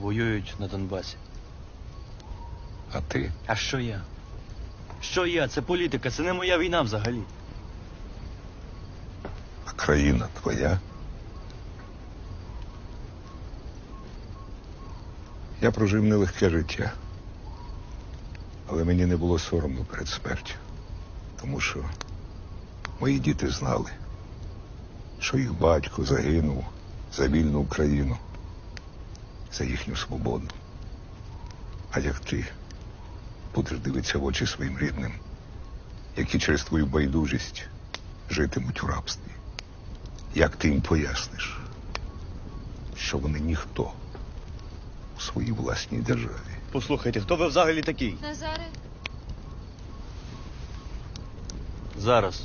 воюють на Донбасі. А ти? А що я? Що я? Це політика, це не моя війна взагалі. А країна твоя? Я прожив нелегке життя. Але мені не було соромно перед смертю. Тому що мої діти знали, що їх батько загинув за вільну Україну, за їхню свободу. А як ти будеш дивитися в очі своїм рідним, які через твою байдужість житимуть у рабстві? Як ти їм поясниш, що вони ніхто у своїй власній державі? Послухайте, хто ви взагалі такий? Назаре, Зараз